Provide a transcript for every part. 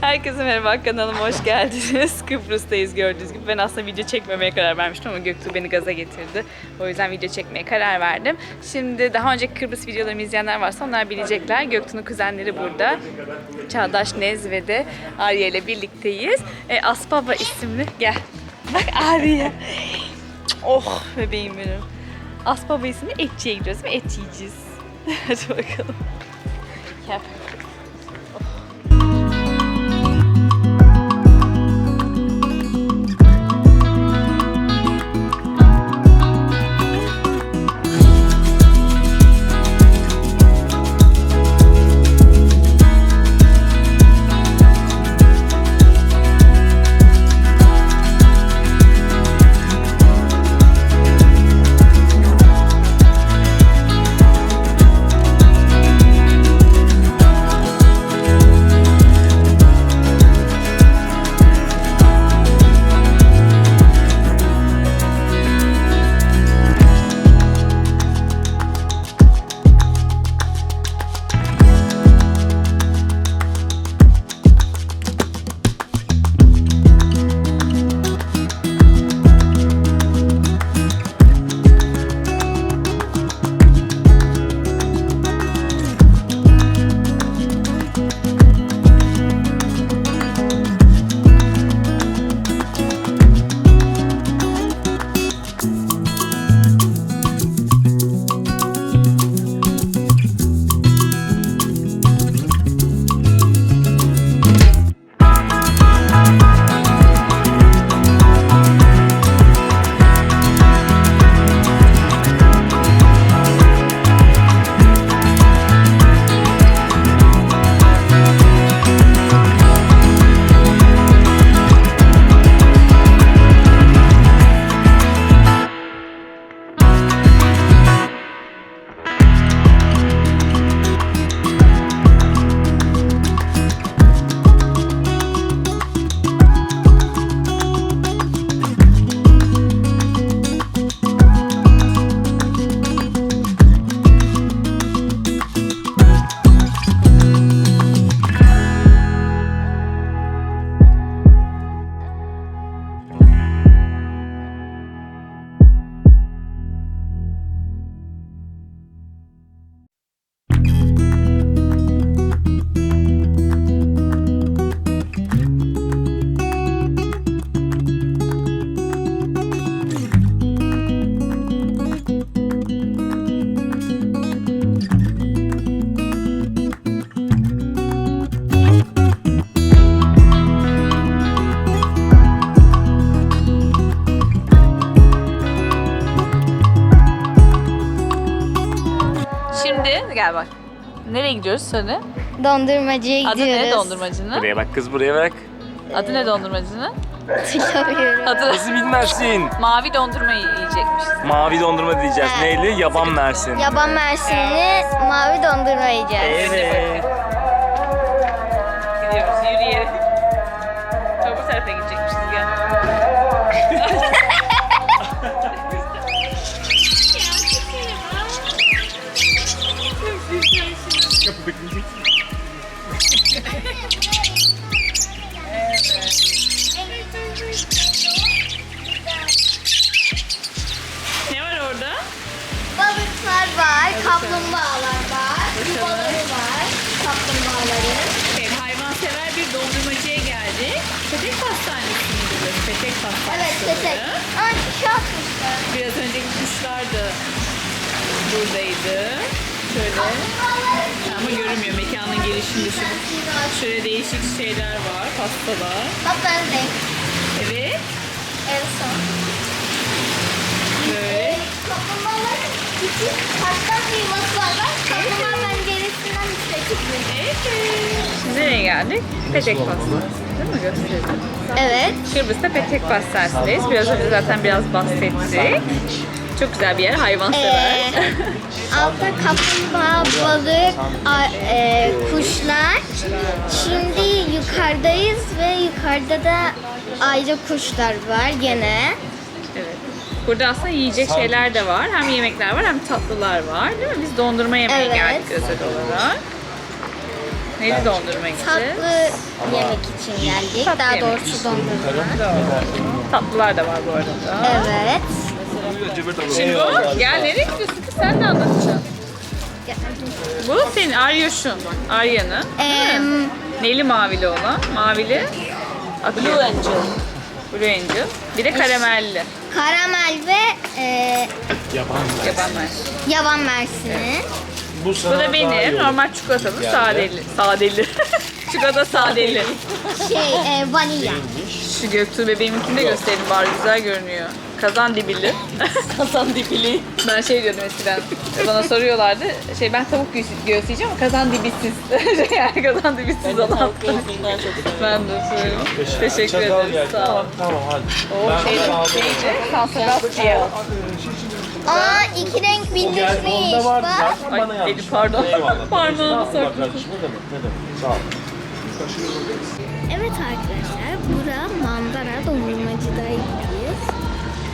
Herkese merhaba kanalıma hoş geldiniz. Kıbrıs'tayız gördüğünüz gibi. Ben aslında video çekmemeye karar vermiştim ama Göktuğ beni gaza getirdi. O yüzden video çekmeye karar verdim. Şimdi daha önceki Kıbrıs videolarımı izleyenler varsa onlar bilecekler. Göktuğ'un kuzenleri burada. Çağdaş Nez ve de Arya ile birlikteyiz. E, Aspava isimli. Gel. Bak Arya. Oh bebeğim benim. Aspava isimli etçiye gidiyoruz ve et yiyeceğiz. Hadi bakalım. Gel. Gidiyoruz söyle. Dondurmacıya Adı gidiyoruz. ne dondurmacının? Buraya bak kız buraya bak. Adı ne dondurmacının? Hatırlamıyorum. Adı Nasıl bilmezsin? Mavi dondurma yiyecekmiş. Mavi dondurma diyeceğiz. Evet. Neyli? Yaban Mersin. Yaban mersinli mavi dondurma yiyeceğiz. Evet. Gidiyoruz yürüyerek. Öbür tarafa gidecekmişiz gel. buradaydı. Şöyle. Ama görünmüyor mekanın gelişinde şu. Şöyle değişik şeyler var, pastalar. Bak ben renk. Evet. En son. Böyle. Kaplumbağaların küçük taştan bir yuvası var. Bak kaplumbağa penceresinden. Evet. Şimdi nereye geldik? Petek Pastanesi. Değil mi? Gösterelim. Evet. Kıbrıs'ta Petek Pastanesi'ndeyiz. Biraz önce zaten biraz bahsettik. Çok güzel bir yer, hayvansever. Ee, altta kaplumbağa, balık, a- e, kuşlar. Şimdi yukarıdayız ve yukarıda da ayrıca kuşlar var gene. Evet. Burada aslında yiyecek şeyler de var. Hem yemekler var hem tatlılar var. Değil mi? Biz dondurma yemeye Evet. geldik özel olarak. Neyli dondurma için? Tatlı yemek için geldik. Tatlı Daha yemek doğrusu dondurma. Tatlılar da var bu arada. Evet. Şimdi bu, gel nereye gidiyorsun kız? Sen de anlatacaksın. Bu senin Aryoş'un. Arya'nın. Em, Neli mavili olan? Mavili. Blue Angel. Blue Angel. Bir de karamelli. karamel ve e, Yaban mersi. yaban mersini. Bu, Bu sana da daha iyi benim olur. normal çikolatalı sadeli. Sadeli. Çikolata sadeli. Şey e, vanilya. Şu Göktuğ bebeğiminkini de göstereyim bari güzel görünüyor. Kazan dibili. kazan dibili. Ben şey diyordum eskiden. Bana soruyorlardı. Şey ben tavuk göğsü- göğsü yiyeceğim ama kazan dibisiz. yani kazan dibisiz olan. ben de söylüyorum. Teşekkür ederim. Sağ ol. Tamam, hadi. O Ben- şeyde ben aldım. neydi? San Sebastian. Aa iki renk birleşmiş. Bak. Ay, yanlış. Eli pardon. Eyvallah. Parmağımı kardeşim ne demek ne demek sağ ol. Evet arkadaşlar, bura manzara dondurmacıdayız.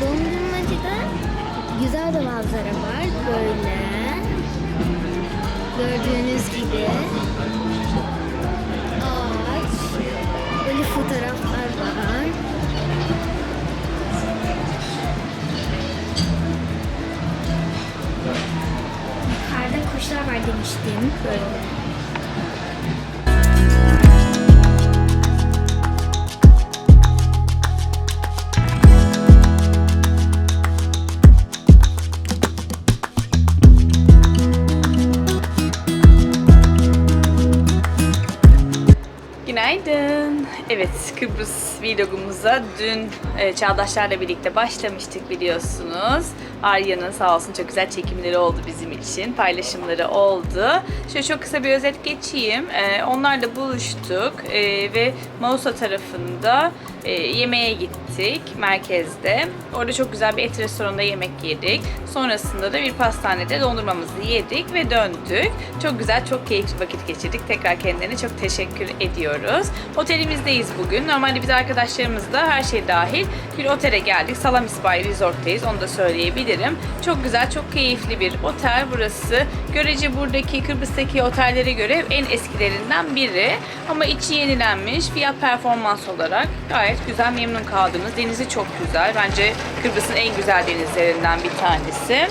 Dondurmacıda güzel bir manzara var böyle. Gördüğünüz gibi. Ağaç. Böyle fotoğraflar var. Yukarıda kuşlar var demiştim. Böyle. Günaydın. Evet, Kıbrıs vlogumuza dün e, Çağdaşlar'la birlikte başlamıştık biliyorsunuz. Arya'nın sağ olsun çok güzel çekimleri oldu bizim için, paylaşımları oldu. Şöyle çok kısa bir özet geçeyim. E, onlarla buluştuk e, ve Mausa tarafında e, yemeğe gittik merkezde. Orada çok güzel bir et restoranında yemek yedik. Sonrasında da bir pastanede dondurmamızı yedik ve döndük. Çok güzel, çok keyifli vakit geçirdik. Tekrar kendilerine çok teşekkür ediyoruz. Otelimizdeyiz bugün. Normalde biz arkadaşlarımızla her şey dahil bir otele geldik. Salamis Bay Resort'tayız. Onu da söyleyebilirim. Çok güzel, çok keyifli bir otel burası. Görece buradaki Kıbrıs'taki otellere göre en eskilerinden biri. Ama içi yenilenmiş. Fiyat performans olarak gayet güzel, memnun kaldığımız. Denizi çok güzel. Bence Kıbrıs'ın en güzel denizlerinden bir tanesi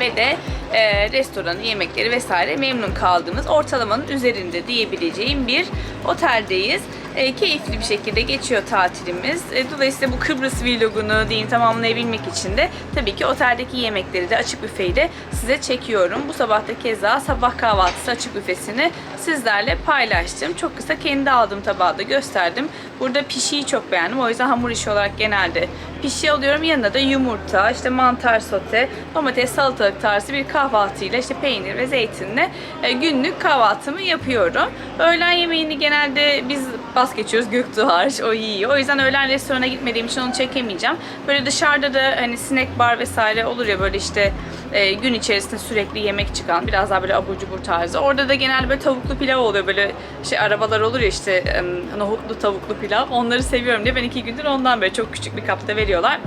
ve de e, restoranı, yemekleri vesaire memnun kaldığımız ortalamanın üzerinde diyebileceğim bir oteldeyiz. E, keyifli bir şekilde geçiyor tatilimiz. E, dolayısıyla bu Kıbrıs vlogunu diyeyim tamamlayabilmek için de tabii ki oteldeki yemekleri de açık büfeyle size çekiyorum. Bu sabah da keza sabah kahvaltısı açık büfesini sizlerle paylaştım. Çok kısa kendi aldığım tabağı da gösterdim. Burada pişiyi çok beğendim. O yüzden hamur işi olarak genelde pişi alıyorum. Yanında da yumurta, işte mantar sote, domates, salatalık tarzı bir kahvaltıyla işte peynir ve zeytinle e, günlük kahvaltımı yapıyorum. Öğlen yemeğini genelde biz bas geçiyoruz. Göktuğ hariç o yiyor. O yüzden öğlen restorana gitmediğim için onu çekemeyeceğim. Böyle dışarıda da hani snack bar vesaire olur ya böyle işte e, gün içerisinde sürekli yemek çıkan biraz daha böyle abur cubur tarzı. Orada da genelde böyle tavuklu pilav oluyor böyle şey arabalar olur ya işte em, nohutlu tavuklu pilav. Onları seviyorum diye ben iki gündür ondan böyle çok küçük bir kapta veriyorlar.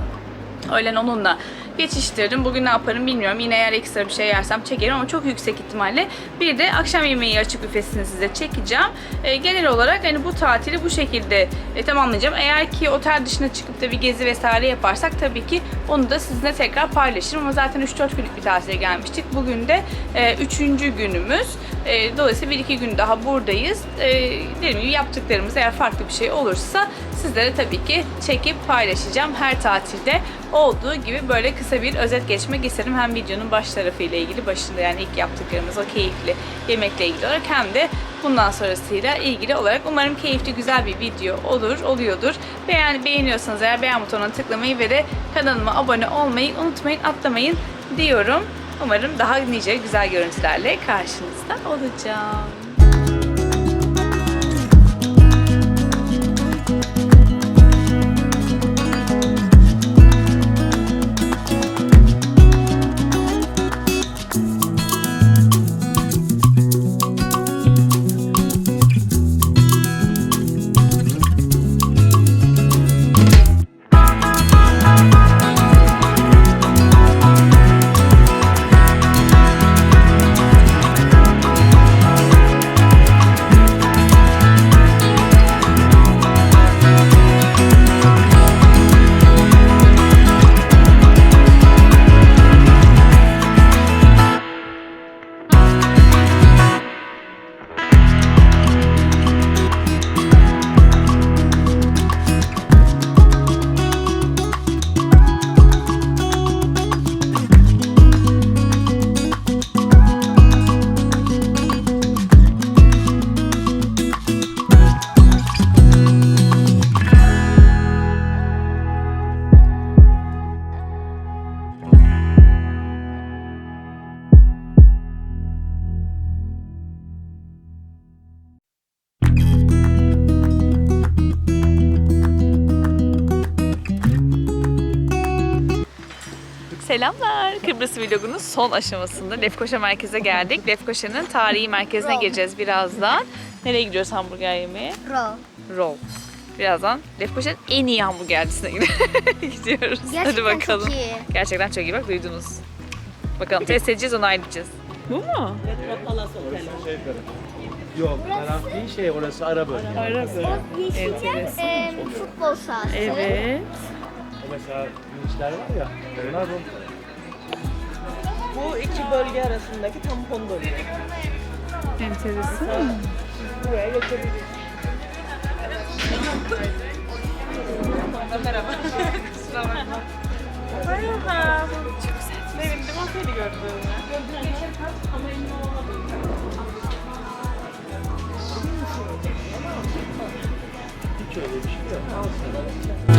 Öğlen onunla geçiştirdim. Bugün ne yaparım bilmiyorum. Yine eğer ekstra bir şey yersem çekerim ama çok yüksek ihtimalle bir de akşam yemeği açık büfesini size çekeceğim. E, genel olarak hani bu tatili bu şekilde e, tamamlayacağım. Eğer ki otel dışına çıkıp da bir gezi vesaire yaparsak tabii ki onu da sizinle tekrar paylaşırım. Ama zaten 3-4 günlük bir tatile gelmiştik. Bugün de 3. günümüz. E, dolayısıyla 1-2 gün daha buradayız. E, dediğim gibi yaptıklarımız eğer farklı bir şey olursa sizlere tabii ki çekip paylaşacağım. Her tatilde olduğu gibi böyle kısa bir özet geçmek istedim. Hem videonun baş tarafıyla ilgili, başında yani ilk yaptıklarımız o keyifli yemekle ilgili olarak hem de bundan sonrasıyla ilgili olarak umarım keyifli güzel bir video olur, oluyordur. Beğen, beğeniyorsanız eğer beğen butonuna tıklamayı ve de kanalıma abone olmayı unutmayın, atlamayın diyorum. Umarım daha nice güzel görüntülerle karşınızda olacağım. Selamlar. Kıbrıs vlogunun son aşamasında Lefkoşa merkeze geldik. Lefkoşa'nın tarihi merkezine Roll. gireceğiz birazdan. Nereye gidiyoruz hamburger yemeye? Ro. Roll. Birazdan Lefkoşa'nın en iyi hamburgercisine gidiyoruz. Hadi Gerçekten bakalım. çok iyi. Gerçekten çok iyi bak duydunuz. Bakalım test edeceğiz onaylayacağız. Bu mu? Yok, taraf değil şey orası ara bölge. Yeşilce Enteresan. e, futbol sahası. Evet. O mesela vinçler var ya, onlar bu. Bu iki bölge arasındaki tampon bölge. Enteresan. Buraya geçebiliriz. Merhaba. Çok güzel. Sevindim o seni gördüğüme. Hiç öyle bir şey yok.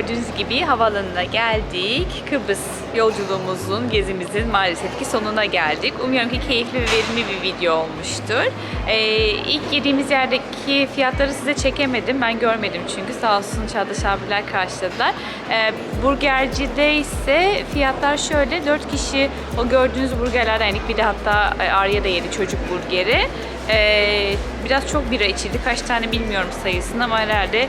Gördüğünüz gibi havaalanına geldik. Kıbrıs yolculuğumuzun, gezimizin maalesef ki sonuna geldik. Umuyorum ki keyifli ve verimli bir video olmuştur. Ee, ilk girdiğimiz yerdeki fiyatları size çekemedim. Ben görmedim çünkü sağ olsun Çağdaş abiler karşıladılar. Ee, burgercide ise fiyatlar şöyle. 4 kişi o gördüğünüz burgerlerden yedik. Bir de hatta e, Arya da yedi çocuk burgeri. Ee, biraz çok bira içildi. Kaç tane bilmiyorum sayısını ama herhalde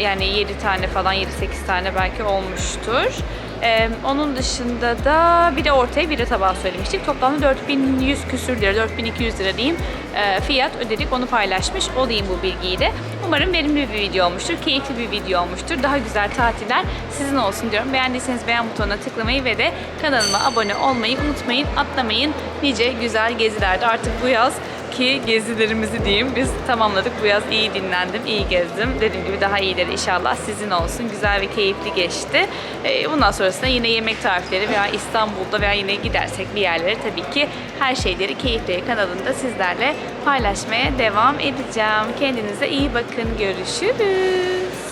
yani 7 tane falan 7-8 tane belki olmuştur. Ee, onun dışında da bir de ortaya bir de tabağı söylemiştik. Toplamda 4100 küsür lira, 4200 lira diyeyim e, fiyat ödedik. Onu paylaşmış olayım bu bilgiyi de. Umarım verimli bir video olmuştur, keyifli bir video olmuştur. Daha güzel tatiller sizin olsun diyorum. Beğendiyseniz beğen butonuna tıklamayı ve de kanalıma abone olmayı unutmayın, atlamayın. Nice güzel gezilerde artık bu yaz ki gezilerimizi diyeyim biz tamamladık. Bu yaz iyi dinlendim, iyi gezdim. Dediğim gibi daha iyileri inşallah sizin olsun. Güzel ve keyifli geçti. Ee, Bundan sonrasında yine yemek tarifleri veya İstanbul'da veya yine gidersek bir yerlere tabii ki her şeyleri Keyifleri kanalında sizlerle paylaşmaya devam edeceğim. Kendinize iyi bakın. Görüşürüz.